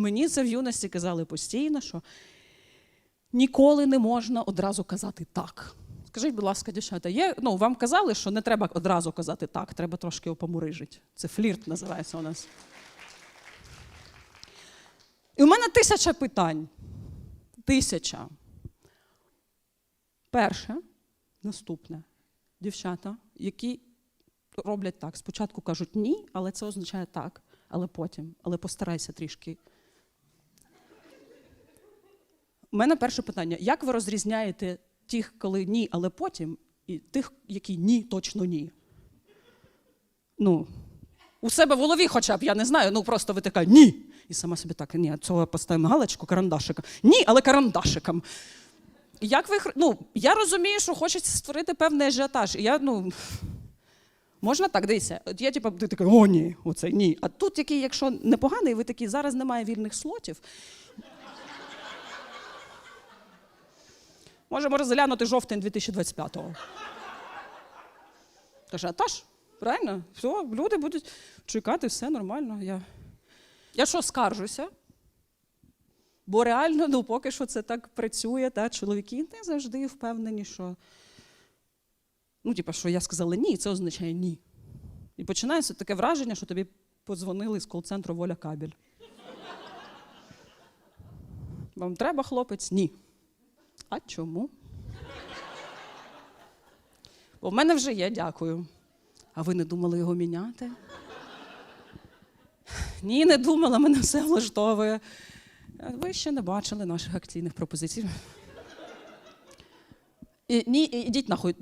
мені це в юності казали постійно, що ніколи не можна одразу казати так. Скажіть, будь ласка, дівчата, є, ну, вам казали, що не треба одразу казати так, треба трошки його. Це флірт називається у нас. І у мене тисяча питань. Тисяча. Перше, наступне. Дівчата, які роблять так. Спочатку кажуть ні, але це означає так, але потім, але постарайся трішки. У мене перше питання: як ви розрізняєте тих, коли ні, але потім, і тих, які ні, точно ні? Ну, у себе в голові хоча б, я не знаю, ну просто ви така ні. І сама собі так, ні, цього поставимо галочку карандашиком. Ні, але карандашиком. Як ви ну, я розумію, що хочеться створити певний ажіотаж. І я, ну, можна так, дивіться. От я, типу, ти така, о, ні, оце ні. А тут який, якщо непоганий, ви такі, зараз немає вільних слотів. Можемо розглянути жовтень 2025-го. Каже, атаж, правильно? Все, люди будуть чекати, все нормально. Я, я що, скаржуся? Бо реально, ну, поки що це так працює, та чоловіки не завжди впевнені, що. Ну, типу, що я сказала ні, це означає ні. І починається таке враження, що тобі подзвонили з кол-центру Воля Кабель. Вам треба хлопець? Ні. А чому? Бо в мене вже є, дякую. А ви не думали його міняти? Ні, не думала, мене все влаштовує. Ви ще не бачили наших акційних пропозицій. І, ні, ідіть нахуй.